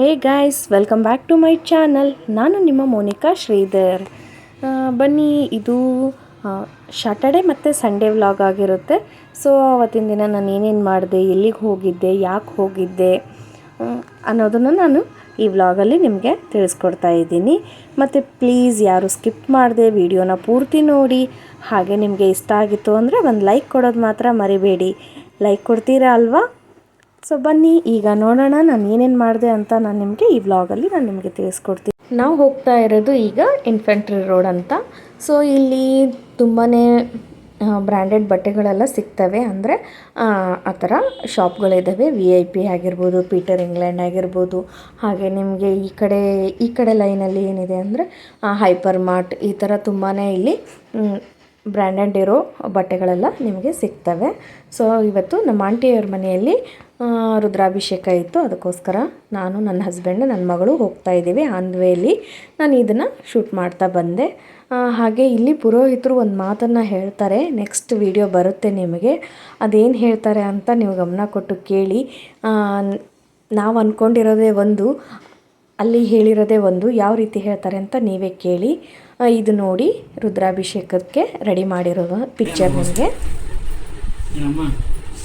Hey guys, welcome back to my channel. ನಾನು ನಿಮ್ಮ ಮೋನಿಕಾ ಶ್ರೀಧರ್. ಬನ್ನಿ, ಇದು ಸ್ಯಾಟರ್ಡೆ ಮತ್ತು ಸಂಡೇ ವ್ಲಾಗ್ ಆಗಿರುತ್ತೆ. ಸೊ ಅವತ್ತಿನ ದಿನ ನಾನು ಏನೇನು ಮಾಡಿದೆ, ಎಲ್ಲಿಗೆ ಹೋಗಿದ್ದೆ, ಯಾಕೆ ಹೋಗಿದ್ದೆ ಅನ್ನೋದನ್ನು ನಾನು ಈ ವ್ಲಾಗಲ್ಲಿ ನಿಮಗೆ ತಿಳಿಸ್ಕೊಡ್ತಾ ಇದ್ದೀನಿ. ಮತ್ತು ಪ್ಲೀಸ್ ಯಾರು ಸ್ಕಿಪ್ ಮಾಡಿದೆ, ವಿಡಿಯೋನ ಪೂರ್ತಿ ನೋಡಿ, ಹಾಗೆ ನಿಮಗೆ ಇಷ್ಟ ಆಗಿತ್ತು ಅಂದರೆ ಒಂದು ಲೈಕ್ ಕೊಡೋದು ಮಾತ್ರ ಮರಿಬೇಡಿ. ಲೈಕ್ ಕೊಡ್ತೀರಾ ಅಲ್ವಾ? ಸೊ ಬನ್ನಿ, ಈಗ ನೋಡೋಣ ನಾನು ಏನೇನು ಮಾಡಿದೆ ಅಂತ ನಾನು ನಿಮಗೆ ಈ ವ್ಲಾಗಲ್ಲಿ ನಾನು ನಿಮಗೆ ತಿಳಿಸ್ಕೊಡ್ತೀನಿ. ನಾವು ಹೋಗ್ತಾ ಇರೋದು ಈಗ ಇನ್ಫೆಂಟ್ರಿ ರೋಡ್ ಅಂತ. ಸೊ ಇಲ್ಲಿ ತುಂಬಾ ಬ್ರ್ಯಾಂಡೆಡ್ ಬಟ್ಟೆಗಳೆಲ್ಲ ಸಿಗ್ತವೆ. ಅಂದರೆ, ಆ ಥರ ಶಾಪ್ಗಳಿದ್ದಾವೆ ವಿ ಐ ಪಿ ಆಗಿರ್ಬೋದು ಪೀಟರ್ ಇಂಗ್ಲೆಂಡ್ ಆಗಿರ್ಬೋದು. ಹಾಗೆ ನಿಮಗೆ ಈ ಕಡೆ ಈ ಕಡೆ ಲೈನಲ್ಲಿ ಏನಿದೆ ಅಂದರೆ ಹೈಪರ್ ಮಾರ್ಟ್ ಈ ಥರ ತುಂಬಾ ಇಲ್ಲಿ ಬ್ರ್ಯಾಂಡೆಡ್ ಇರೋ ಬಟ್ಟೆಗಳೆಲ್ಲ ನಿಮಗೆ ಸಿಗ್ತವೆ. ಸೊ ಇವತ್ತು ನಮ್ಮ ಆಂಟಿಯವ್ರ ಮನೆಯಲ್ಲಿ ರುದ್ರಾಭಿಷೇಕ ಇತ್ತು. ಅದಕ್ಕೋಸ್ಕರ ನಾನು ನನ್ನ ಹಸ್ಬೆಂಡ್ ನನ್ನ ಮಗಳು ಹೋಗ್ತಾ ಇದ್ದೀವಿ. ಆನ್ ವೇಲಿ ನಾನು ಇದನ್ನು ಶೂಟ್ ಮಾಡ್ತಾ ಬಂದೆ. ಹಾಗೆ ಇಲ್ಲಿ ಪುರೋಹಿತರು ಒಂದು ಮಾತನ್ನು ಹೇಳ್ತಾರೆ. ನೆಕ್ಸ್ಟ್ ವಿಡಿಯೋ ಬರುತ್ತೆ ನಿಮಗೆ. ಅದೇನು ಹೇಳ್ತಾರೆ ಅಂತ ನೀವು ಗಮನ ಕೊಟ್ಟು ಕೇಳಿ. ನಾವು ಅಂದ್ಕೊಂಡಿರೋದೇ ಒಂದು, ಅಲ್ಲಿ ಹೇಳಿರೋದೇ ಒಂದು ಯಾವ ರೀತಿ ಹೇಳ್ತಾರೆ ಅಂತ ನೀವೇ ಕೇಳಿ. ಇದು ನೋಡಿ ರುದ್ರಾಭಿಷೇಕಕ್ಕೆ ರೆಡಿ ಮಾಡಿರೋ ಪಿಕ್ಚರ್ ನಿಮಗೆ.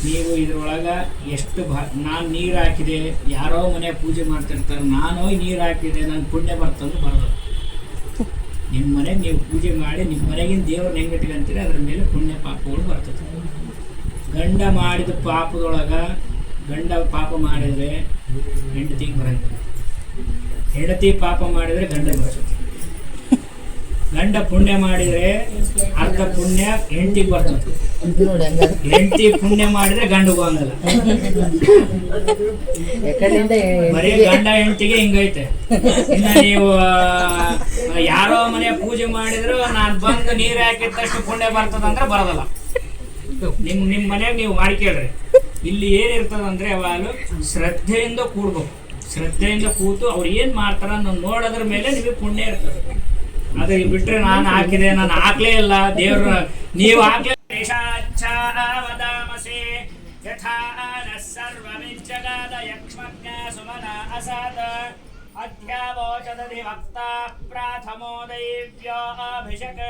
ನೀವು ಇದ್ರೊಳಗೆ ಎಷ್ಟು ಭಾ, ನಾನು ನೀರು ಹಾಕಿದೆ, ಯಾರೋ ಮನೆ ಪೂಜೆ ಮಾಡ್ತಿರ್ತಾರೆ, ನಾನು ನೀರು ಹಾಕಿದೆ ನನ್ನ ಪುಣ್ಯ ಬರ್ತಂದು ಬರೋದು. ನಿಮ್ಮ ಮನೆಗೆ ನೀವು ಪೂಜೆ ಮಾಡಿ ನಿಮ್ಮ ಮನೆಗಿನ ದೇವ್ರನ್ನ ಹೆಂಗೆ ಇಟ್ಕೊಂತೀರಿ, ಅದ್ರ ಮೇಲೆ ಪುಣ್ಯ ಪಾಪಗಳು ಬರ್ತದೆ. ಗಂಡ ಮಾಡಿದ ಪಾಪದೊಳಗೆ, ಗಂಡ ಪಾಪ ಮಾಡಿದರೆ ಹೆಂಡತಿಗೆ ಬರಂಗಿಲ್ಲ. ಹೆಂಡತಿ ಪಾಪ ಮಾಡಿದರೆ ಗಂಡ ಬರ್ತದೆ. ಗಂಡ ಪುಣ್ಯ ಮಾಡಿದ್ರೆ ಅರ್ಧ ಪುಣ್ಯ ಹೆಂಡತಿಗೆ ಬರ್ತದೆ. ಹೆಂಡತಿ ಪುಣ್ಯ ಮಾಡಿದ್ರೆ ಗಂಡು ಬಂದಲ್ಲ ಬರೀ ಗಂಡ ಹೆಂಡತಿಗೆ ಹಿಂಗೈತೆ. ಇನ್ನ ನೀವು ಯಾರೋ ಮನೆ ಪೂಜೆ ಮಾಡಿದ್ರು ನಾನು ಬಂದು ನೀರ್ ಹಾಕಿದ ತಕ್ಷಣ ಪುಣ್ಯ ಬರ್ತದ ಅಂದ್ರೆ ಬರೋದಲ್ಲ. ನಿಮ್ ನಿಮ್ ಮನೆಯಾಗ ನೀವು ಮಾಡ್ಕೇಳ್ರಿ ಇಲ್ಲಿ ಏನಿರ್ತದಂದ್ರೆ ಯಾವಾಗಲೂ ಶ್ರದ್ಧೆಯಿಂದ ಕೂಡ್ಬೇಕು. ಶ್ರದ್ಧೆಯಿಂದ ಕೂತು ಅವ್ರು ಏನ್ ಮಾಡ್ತಾರ ನೋಡೋದ್ರ ಮೇಲೆ ನಿಮಗೆ ಪುಣ್ಯ ಇರ್ತದೆ. ಅದೇ ಬಿಟ್ರೆ ನಾನು ಹಾಕಿದೆ ನಾನು ಹಾಕ್ಲೇ ಇಲ್ಲ. ದೇವ್ರ ನೀವು ಹಾಕ್ಲೇ ದೇಶಾಚ್ಛಾವದಾಮಸೆ ಯಥಾ ನಃ ಸರ್ವಮಿಜ್ಜಗಾದ ಯಕ್ಷ್ಮಜ್ಞ ಸುಮನ ಅಸಾದ ಅಧ್ಯಾವೋಚದಧಿ ವಕ್ತ ಪ್ರಾಥಮೋ ದೈವ್ಯೋ ಅಭಿಷಕ್.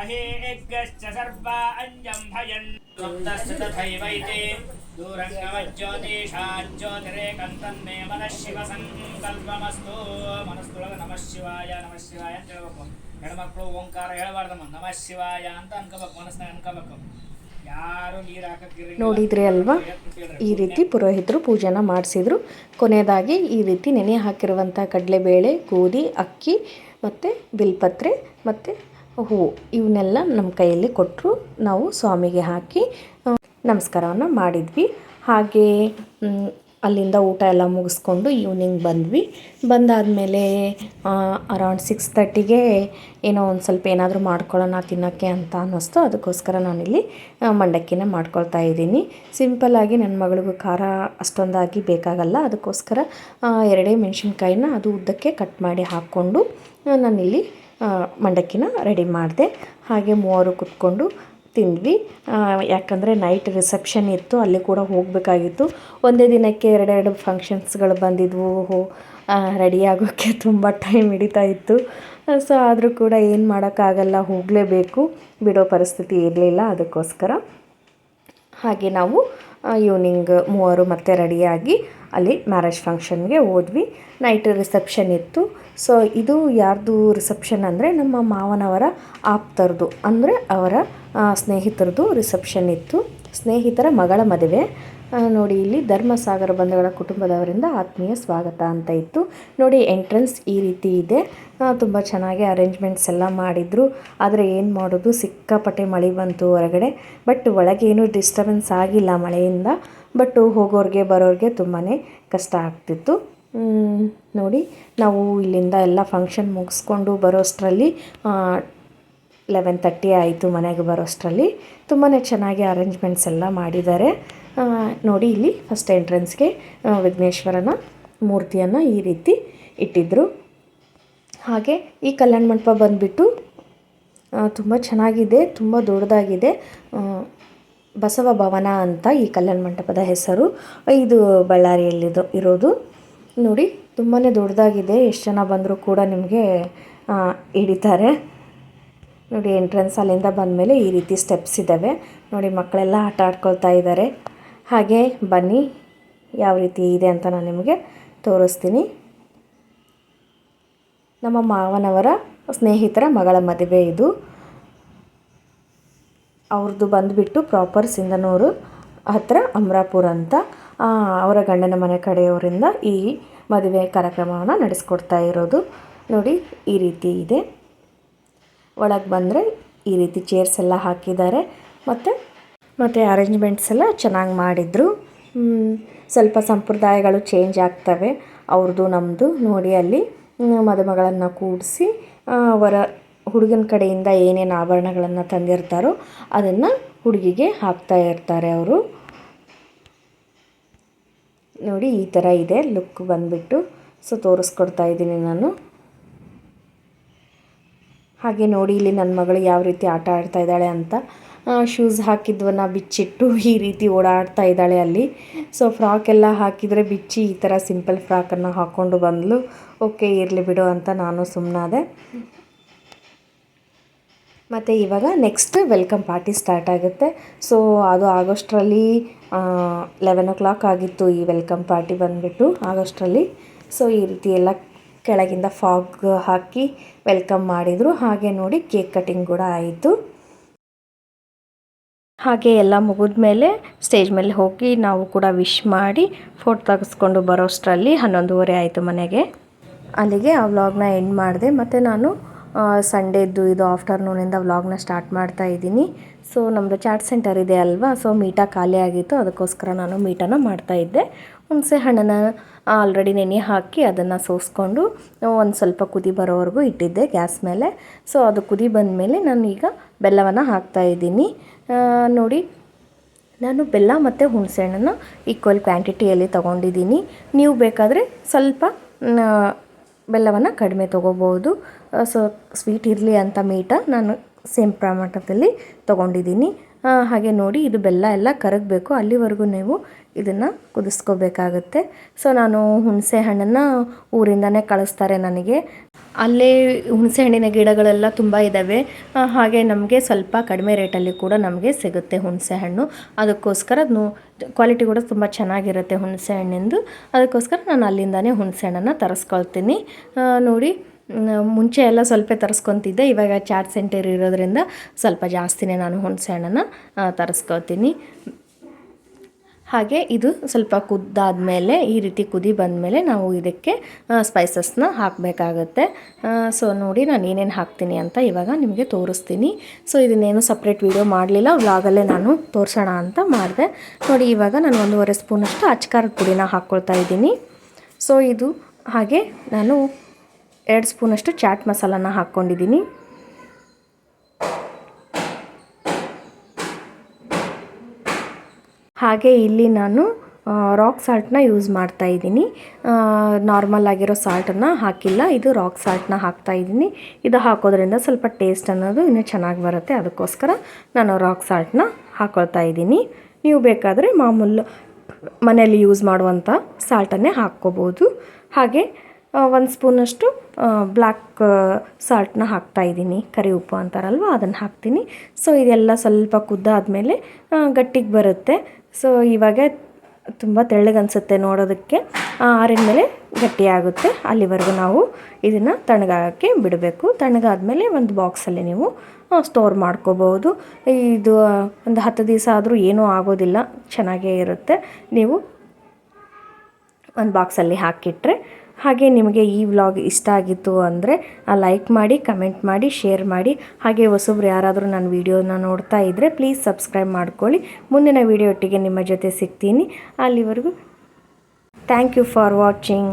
ಅಹೇಗ್ಗಶ್ಚ ಸರ್ವ ಅಂಜಂ ಭಯನ್. ಸುಪ್ತಸ್ಯ ತಥೈವೈತೆ. ಶಿವ ಅಂತ ಹೆಣ್ಮಕ್ಳು ಓಂಕಾರ ಹೇಳಬಾರ್ದಮ್ಮ ನಮಃ ಶಿವಾಯ ಅಂತ ಅನ್ಕೋಬೇಕು, ಮನಸ್ಸಿನಾಗ ಅನ್ಕೋಬೇಕು. ನೋಡಿದ್ರಿ ಅಲ್ವಾ? ಈ ರೀತಿ ಪುರೋಹಿತರು ಪೂಜೆನ ಮಾಡಿಸಿದ್ರು. ಕೊನೆಯದಾಗಿ ಈ ರೀತಿ ನೆನೆ ಹಾಕಿರುವಂಥ ಕಡಲೆಬೇಳೆ, ಗೋಧಿ, ಅಕ್ಕಿ ಮತ್ತು ಬಿಲ್ಪತ್ರೆ ಮತ್ತು ಹೂವು. ಇವನ್ನೆಲ್ಲ ನಮ್ಮ ಕೈಯಲ್ಲಿ ಕೊಟ್ಟರು. ನಾವು ಸ್ವಾಮಿಗೆ ಹಾಕಿ ನಮಸ್ಕಾರವನ್ನು ಮಾಡಿದ್ವಿ. ಹಾಗೆ ಅಲ್ಲಿಂದ ಊಟ ಎಲ್ಲ ಮುಗಿಸ್ಕೊಂಡು ಈವ್ನಿಂಗ್ ಬಂದ್ವಿ. ಬಂದಾದಮೇಲೆ ಅರೌಂಡ್ ಸಿಕ್ಸ್ ತರ್ಟಿಗೆ ಏನೋ ಒಂದು ಸ್ವಲ್ಪ ಏನಾದರೂ ಮಾಡ್ಕೊಳ್ಳೋಣ, ತಿನ್ನೋಕ್ಕೆ ಅಂತ ಅನ್ನಿಸ್ತು. ಅದಕ್ಕೋಸ್ಕರ ನಾನಿಲ್ಲಿ ಮಂಡಕ್ಕಿನೇ ಮಾಡ್ಕೊಳ್ತಾ ಇದ್ದೀನಿ. ಸಿಂಪಲ್ಲಾಗಿ ನನ್ನ ಮಗಳಿಗೂ ಖಾರ ಅಷ್ಟೊಂದಾಗಿ ಬೇಕಾಗಲ್ಲ. ಅದಕ್ಕೋಸ್ಕರ ಎರಡೇ ಮೆಣಸಿನ್ಕಾಯಿನ ಅದು ಉದ್ದಕ್ಕೆ ಕಟ್ ಮಾಡಿ ಹಾಕ್ಕೊಂಡು, ನಾನಿಲ್ಲಿ ಮಂಡಕ್ಕಿನ ರೆಡಿ ಮಾಡಿದೆ. ಹಾಗೆ ಮೂವರು ಕುತ್ಕೊಂಡು ತಿಂದ್ವಿ. ಯಾಕಂದರೆ ನೈಟ್ ರಿಸೆಪ್ಷನ್ ಇತ್ತು, ಅಲ್ಲಿ ಕೂಡ ಹೋಗಬೇಕಾಗಿತ್ತು. ಒಂದೇ ದಿನಕ್ಕೆ ಎರಡೆರಡು ಫಂಕ್ಷನ್ಸ್ಗಳು ಬಂದಿದ್ವು. ಹೋ ರೆಡಿ ಆಗೋಕ್ಕೆ ತುಂಬ ಟೈಮ್ ಹಿಡಿತಾ ಇತ್ತು. ಸೊ ಆದರೂ ಕೂಡ ಏನು ಮಾಡೋಕ್ಕಾಗಲ್ಲ, ಹೋಗಲೇಬೇಕು. ಬಿಡೋ ಪರಿಸ್ಥಿತಿ ಇರಲಿಲ್ಲ, ಅದಕ್ಕೋಸ್ಕರ. ಹಾಗೆ ನಾವು ಈವ್ನಿಂಗ್ ಮೂವರು ಮತ್ತೆ ರೆಡಿಯಾಗಿ ಅಲ್ಲಿ ಮ್ಯಾರೇಜ್ ಫಂಕ್ಷನ್ಗೆ ಹೋದ್ವಿ. ನೈಟ್ ರಿಸೆಪ್ಷನ್ ಇತ್ತು. ಸೊ ಇದು ಯಾರ್ದು ರಿಸೆಪ್ಷನ್ ಅಂದರೆ ನಮ್ಮ ಮಾವನವರ ಆಪ್ತರದು, ಅಂದರೆ ಅವರ ಸ್ನೇಹಿತರದು ರಿಸೆಪ್ಷನ್ ಇತ್ತು. ಸ್ನೇಹಿತರ ಮಗಳ ಮದುವೆ. ನೋಡಿ, ಇಲ್ಲಿ ಧರ್ಮಸಾಗರ ಬಂಧುಗಳ ಕುಟುಂಬದವರಿಂದ ಆತ್ಮೀಯ ಸ್ವಾಗತ ಅಂತ ಇತ್ತು. ನೋಡಿ ಎಂಟ್ರೆನ್ಸ್ ಈ ರೀತಿ ಇದೆ. ತುಂಬ ಚೆನ್ನಾಗಿ ಅರೇಂಜ್ಮೆಂಟ್ಸ್ ಎಲ್ಲ ಮಾಡಿದರು. ಆದರೆ ಏನು ಮಾಡೋದು, ಸಿಕ್ಕಾಪಟ್ಟೆ ಮಳೆ ಬಂತು ಹೊರಗಡೆ. ಬಟ್ ಒಳಗೆ ಏನೂ ಡಿಸ್ಟರ್ಬೆನ್ಸ್ ಆಗಿಲ್ಲ ಮಳೆಯಿಂದ. ಬಟ್ ಹೋಗೋರಿಗೆ, ಬರೋರಿಗೆ ತುಂಬಾ ಕಷ್ಟ ಆಗ್ತಿತ್ತು. ನೋಡಿ, ನಾವು ಇಲ್ಲಿಂದ ಎಲ್ಲ ಫಂಕ್ಷನ್ ಮುಗಿಸ್ಕೊಂಡು ಬರೋಷ್ಟರಲ್ಲಿ ಲೆವೆನ್ ತರ್ಟಿ ಆಯಿತು ಮನೆಗೆ ಬರೋಷ್ಟರಲ್ಲಿ. ತುಂಬಾ ಚೆನ್ನಾಗಿ ಅರೇಂಜ್ಮೆಂಟ್ಸ್ ಎಲ್ಲ ಮಾಡಿದ್ದಾರೆ. ನೋಡಿ ಇಲ್ಲಿ ಫಸ್ಟ್ ಎಂಟ್ರೆನ್ಸ್ಗೆ ವಿಘ್ನೇಶ್ವರನ ಮೂರ್ತಿಯನ್ನು ಈ ರೀತಿ ಇಟ್ಟಿದ್ದರು ಹಾಗೆ ಈ ಕಲ್ಯಾಣ ಮಂಟಪ ಬಂದುಬಿಟ್ಟು ತುಂಬ ಚೆನ್ನಾಗಿದೆ, ತುಂಬ ದೊಡ್ಡದಾಗಿದೆ. ಬಸವ ಭವನ ಅಂತ ಈ ಕಲ್ಯಾಣ ಮಂಟಪದ ಹೆಸರು. ಇದು ಬಳ್ಳಾರಿಯಲ್ಲಿದು ಇರೋದು. ನೋಡಿ ತುಂಬಾ ದೊಡ್ಡದಾಗಿದೆ. ಎಷ್ಟು ಜನ ಬಂದರೂ ಕೂಡ ನಿಮಗೆ ಹಿಡಿತಾರೆ. ನೋಡಿ ಎಂಟ್ರೆನ್ಸ್ ಅಲ್ಲಿಂದ ಬಂದಮೇಲೆ ಈ ರೀತಿ ಸ್ಟೆಪ್ಸ್ ಇದ್ದಾವೆ ನೋಡಿ ಮಕ್ಕಳೆಲ್ಲ ಆಟ ಆಡ್ಕೊಳ್ತಾ ಇದ್ದಾರೆ ಹಾಗೆ ಬನ್ನಿ, ಯಾವ ರೀತಿ ಇದೆ ಅಂತ ನಾನು ನಿಮಗೆ ತೋರಿಸ್ತೀನಿ. ನಮ್ಮ ಮಾವನವರ ಸ್ನೇಹಿತರ ಮಗಳ ಮದುವೆ ಇದು. ಅವ್ರದ್ದು ಬಂದುಬಿಟ್ಟು ಪ್ರಾಪರ್ ಸಿಂಧನೂರು ಹತ್ರ ಅಮರಾಪುರ ಅಂತ ಅವರ ಗಂಡನ ಮನೆ ಕಡೆಯವರಿಂದ ಈ ಮದುವೆ ಕಾರ್ಯಕ್ರಮವನ್ನು ನಡೆಸ್ಕೊಡ್ತಾ ಇರೋದು. ನೋಡಿ, ಈ ರೀತಿ ಇದೆ. ಒಳಗೆ ಬಂದರೆ ಈ ರೀತಿ ಚೇರ್ಸ್ ಎಲ್ಲ ಹಾಕಿದ್ದಾರೆ. ಮತ್ತು ಮತ್ತು ಅರೇಂಜ್ಮೆಂಟ್ಸ್ ಎಲ್ಲ ಚೆನ್ನಾಗಿ ಮಾಡಿದರು. ಸ್ವಲ್ಪ ಸಂಪ್ರದಾಯಗಳು ಚೇಂಜ್ ಆಗ್ತವೆ. ಅವ್ರದ್ದು ನಮ್ಮದು ನೋಡಿ ಅಲ್ಲಿ ಮದುಮಗಳನ್ನು ಕೂಡಿಸಿ ಅವರ ಹುಡುಗನ ಕಡೆಯಿಂದ ಏನೇನು ಆಭರಣಗಳನ್ನು ತಂದಿರ್ತಾರೋ ಅದನ್ನು ಹುಡುಗಿಗೆ ಹಾಕ್ತಾ ಇರ್ತಾರೆ ಅವರು. ನೋಡಿ, ಈ ಥರ ಇದೆ. ಲುಕ್ ಬಂದುಬಿಟ್ಟು, ಸೊ, ತೋರಿಸ್ಕೊಡ್ತಾ ಇದ್ದೀನಿ ನಾನು. ಹಾಗೆ ನೋಡಿ ಇಲ್ಲಿ ನನ್ನ ಮಗಳು ಯಾವ ರೀತಿ ಆಟ ಆಡ್ತಾ ಇದ್ದಾಳೆ ಅಂತ. ಶೂಸ್ ಹಾಕಿದ್ವನ್ನ ಬಿಚ್ಚಿಟ್ಟು ಈ ರೀತಿ ಓಡಾಡ್ತಾ ಇದ್ದಾಳೆ ಅಲ್ಲಿ. ಸೊ ಫ್ರಾಕ್ ಎಲ್ಲ ಹಾಕಿದರೆ ಬಿಚ್ಚಿ ಈ ಥರ ಸಿಂಪಲ್ ಫ್ರಾಕನ್ನು ಹಾಕ್ಕೊಂಡು ಬಂದಳು ಓಕೆ ಇರಲಿ ಬಿಡು ಅಂತ ನಾನು ಸುಮ್ಮನಾದೆ ಮತ್ತು ಇವಾಗ ನೆಕ್ಸ್ಟ್ ವೆಲ್ಕಮ್ ಪಾರ್ಟಿ ಸ್ಟಾರ್ಟ್ ಆಗುತ್ತೆ. ಸೊ ಅದು ಆಗಸ್ಟ್ರಲ್ಲಿ ಲೆವೆನ್ ಓ ಕ್ಲಾಕ್ ಆಗಿತ್ತು ಈ ವೆಲ್ಕಮ್ ಪಾರ್ಟಿ ಬಂದುಬಿಟ್ಟು ಆಗಸ್ಟ್ರಲ್ಲಿ. ಸೊ ಈ ರೀತಿ ಎಲ್ಲ ಕೆಳಗಿಂದ ಫಾಗ್ ಹಾಕಿ ವೆಲ್ಕಮ್ ಮಾಡಿದರು. ಹಾಗೆ ನೋಡಿ ಕೇಕ್ ಕಟಿಂಗ್ ಕೂಡ ಆಯಿತು. ಹಾಗೆ ಎಲ್ಲ ಮುಗಿದ ಮೇಲೆ ಸ್ಟೇಜ್ ಮೇಲೆ ಹೋಗಿ ನಾವು ಕೂಡ ವಿಶ್ ಮಾಡಿ ಫೋಟೋ ತೆಗೆಸ್ಕೊಂಡು ಬರೋಷ್ಟರಲ್ಲಿ ಹನ್ನೊಂದುವರೆ ಆಯಿತು ಮನೆಗೆ. ಅಲ್ಲಿಗೆ ಆ ವ್ಲಾಗ್ನ ಎಂಡ್ ಮಾಡಿದೆ. ಮತ್ತು ನಾನು ಸಂಡೇದ್ದು ಇದು ಆಫ್ಟರ್ನೂನಿಂದ ವ್ಲಾಗ್ನ ಸ್ಟಾರ್ಟ್ ಮಾಡ್ತಾ ಇದ್ದೀನಿ. ಸೊ ನಮ್ಮದು ಚಾಟ್ ಸೆಂಟರ್ ಇದೆ ಅಲ್ವಾ? ಸೊ, ಮೀಟ ಖಾಲಿ ಆಗಿತ್ತು. ಅದಕ್ಕೋಸ್ಕರ ನಾನು ಮೀಟನ್ನು ಮಾಡ್ತಾ ಇದ್ದೆ. ಹುಣಸೆ ಹಣ್ಣನ್ನು ಆಲ್ರೆಡಿ ನೆನೆ ಹಾಕಿ ಅದನ್ನು ಸೋಸ್ಕೊಂಡು ಒಂದು ಸ್ವಲ್ಪ ಕುದಿ ಬರೋವರೆಗೂ ಇಟ್ಟಿದ್ದೆ ಗ್ಯಾಸ್ ಮೇಲೆ. ಸೊ ಅದು ಕುದಿ ಬಂದ ಮೇಲೆ ನಾನು ಈಗ ಬೆಲ್ಲವನ್ನು ಹಾಕ್ತಾ ಇದ್ದೀನಿ. ನೋಡಿ, ನಾನು ಬೆಲ್ಲ ಮತ್ತು ಹುಣಸೆಹಣ್ಣನ್ನು ಈಕ್ವಲ್ ಕ್ವಾಂಟಿಟಿಯಲ್ಲಿ ತೊಗೊಂಡಿದ್ದೀನಿ. ನೀವು ಬೇಕಾದರೆ ಸ್ವಲ್ಪ ಬೆಲ್ಲವನ್ನು ಕಡಿಮೆ ತೊಗೋಬೋದು ಸೊ ಸ್ವೀಟ್ ಇರಲಿ ಅಂತ ಮೀಟ ನಾನು ಸೇಮ್ ಪ್ರಮಾಣದಲ್ಲಿ ತೊಗೊಂಡಿದ್ದೀನಿ. ಹಾಗೆ ನೋಡಿ, ಇದು ಬೆಲ್ಲ ಎಲ್ಲ ಕರಗಬೇಕು. ಅಲ್ಲಿವರೆಗೂ ನೀವು ಇದನ್ನು ಕುದಿಸ್ಕೋಬೇಕಾಗುತ್ತೆ. ಸೊ ನಾನು ಹುಣಸೆ ಹಣ್ಣನ್ನು ಊರಿಂದನೇ ಕಳಿಸ್ತಾರೆ ನನಗೆ. ಅಲ್ಲೇ ಹುಣಸೆ ಹಣ್ಣಿನ ಗಿಡಗಳೆಲ್ಲ ತುಂಬ ಇದ್ದಾವೆ ಹಾಗೆ ನಮಗೆ ಸ್ವಲ್ಪ ಕಡಿಮೆ ರೇಟಲ್ಲಿ ಕೂಡ ನಮಗೆ ಸಿಗುತ್ತೆ ಹುಣಸೆ ಹಣ್ಣು. ಅದಕ್ಕೋಸ್ಕರ ಅದು ಕ್ವಾಲಿಟಿ ಕೂಡ ತುಂಬ ಚೆನ್ನಾಗಿರುತ್ತೆ ಹುಣಸೆ ಹಣ್ಣಿಂದು. ಅದಕ್ಕೋಸ್ಕರ ನಾನು ಅಲ್ಲಿಂದನೇ ಹುಣಸೆ ಹಣ್ಣನ್ನು ತರಿಸ್ಕೊಳ್ತೀನಿ. ನೋಡಿ ಮುಂಚೆ ಎಲ್ಲ ಸ್ವಲ್ಪ ತರಿಸ್ಕೊತಿದ್ದೆ. ಇವಾಗ ಚಾಟ್ ಸೆಂಟರ್ ಇರೋದ್ರಿಂದ ಸ್ವಲ್ಪ ಜಾಸ್ತಿನೇ ನಾನು ಹುಣಸೆ ಹಣ್ಣನ್ನು ತರಿಸ್ಕೊತೀನಿ. ಹಾಗೆ ಇದು ಸ್ವಲ್ಪ ಕುದ್ದಾದಮೇಲೆ, ಈ ರೀತಿ ಕುದಿ ಬಂದಮೇಲೆ ನಾವು ಇದಕ್ಕೆ ಸ್ಪೈಸಸ್ನ ಹಾಕಬೇಕಾಗತ್ತೆ. ಸೊ ನೋಡಿ ನಾನು ಏನೇನು ಹಾಕ್ತೀನಿ ಅಂತ ಇವಾಗ ನಿಮಗೆ ತೋರಿಸ್ತೀನಿ. ಸೊ ಇದನ್ನೇನು ಸಪ್ರೇಟ್ ವೀಡಿಯೋ ಮಾಡಲಿಲ್ಲ ವ್ಲಾಗಲ್ಲೇ ನಾನು ತೋರಿಸೋಣ ಅಂತ ಮಾಡಿದೆ. ನೋಡಿ ಇವಾಗ ನಾನು ಒಂದೂವರೆ ಸ್ಪೂನಷ್ಟು ಅಚ್ಕಾರದ ಪುಡಿನ ಹಾಕ್ಕೊಳ್ತಾ ಇದ್ದೀನಿ. ಸೊ ಇದು ಹಾಗೆ ನಾನು ಎರಡು ಸ್ಪೂನಷ್ಟು ಚಾಟ್ ಮಸಾಲಾನ ಹಾಕ್ಕೊಂಡಿದ್ದೀನಿ. ಹಾಗೆ ಇಲ್ಲಿ ನಾನು ರಾಕ್ ಸಾಲ್ಟನ್ನ ಯೂಸ್ ಮಾಡ್ತಾ ಇದ್ದೀನಿ. ನಾರ್ಮಲ್ ಆಗಿರೋ ಸಾಲ್ಟನ್ನು ಹಾಕಿಲ್ಲ. ಇದು ರಾಕ್ ಸಾಲ್ಟನ್ನ ಹಾಕ್ತಾ ಇದ್ದೀನಿ. ಇದು ಹಾಕೋದ್ರಿಂದ ಸ್ವಲ್ಪ ಟೇಸ್ಟ್ ಅನ್ನೋದು ಇನ್ನೂ ಚೆನ್ನಾಗಿ ಬರುತ್ತೆ. ಅದಕ್ಕೋಸ್ಕರ ನಾನು ರಾಕ್ ಸಾಲ್ಟ್ನ ಹಾಕ್ಕೊಳ್ತಾ ಇದ್ದೀನಿ. ನೀವು ಬೇಕಾದರೆ ಮಾಮೂಲು ಮನೆಯಲ್ಲಿ ಯೂಸ್ ಮಾಡುವಂಥ ಸಾಲ್ಟನ್ನೇ ಹಾಕ್ಕೋಬೋದು. ಹಾಗೆ ಒಂದು ಸ್ಪೂನಷ್ಟು ಬ್ಲ್ಯಾಕ್ ಸಾಲ್ಟನ್ನ ಹಾಕ್ತಾ ಇದ್ದೀನಿ. ಕರಿ ಉಪ್ಪು ಅಂತಾರಲ್ವ, ಅದನ್ನು ಹಾಕ್ತೀನಿ. ಸೊ ಇದೆಲ್ಲ ಸ್ವಲ್ಪ ಕುದ್ದಾದಮೇಲೆ ಗಟ್ಟಿಗೆ ಬರುತ್ತೆ. ಸೊ ಇವಾಗ ತುಂಬ ತೆಳ್ಳಗನ್ಸುತ್ತೆ ನೋಡೋದಕ್ಕೆ. ಆರಿದ ಮೇಲೆ ಗಟ್ಟಿಯಾಗುತ್ತೆ. ಅಲ್ಲಿವರೆಗೂ ನಾವು ಇದನ್ನು ತಣ್ಣಗಾಗಕ್ಕೆ ಬಿಡಬೇಕು. ತಣ್ಣಗಾದ್ಮೇಲೆ ಒಂದು ಬಾಕ್ಸಲ್ಲಿ ನೀವು ಸ್ಟೋರ್ ಮಾಡ್ಕೋಬೋದು ಇದು ಒಂದು ಹತ್ತು ದಿವಸ ಆದರೂ ಏನೂ ಆಗೋದಿಲ್ಲ. ಚೆನ್ನಾಗೇ ಇರುತ್ತೆ. ನೀವು ಒಂದು ಬಾಕ್ಸಲ್ಲಿ ಹಾಕಿಟ್ರೆ ಹಾಗೆ ನಿಮಗೆ ಈ ವ್ಲಾಗ್ ಇಷ್ಟ ಆಗಿತ್ತು ಅಂದರೆ ಲೈಕ್ ಮಾಡಿ, ಕಮೆಂಟ್ ಮಾಡಿ, ಶೇರ್ ಮಾಡಿ. ಹಾಗೆ ಹೊಸಬ್ರು ಯಾರಾದರೂ ನನ್ನ ವೀಡಿಯೋನ ನೋಡ್ತಾ ಇದ್ದರೆ ಪ್ಲೀಸ್ ಸಬ್ಸ್ಕ್ರೈಬ್ ಮಾಡ್ಕೊಳ್ಳಿ. ಮುಂದಿನ ವೀಡಿಯೋ ಒಟ್ಟಿಗೆ ನಿಮ್ಮ ಜೊತೆ ಸಿಗ್ತೀನಿ. ಅಲ್ಲಿವರೆಗೂ ಥ್ಯಾಂಕ್ ಯು ಫಾರ್ ವಾಚಿಂಗ್.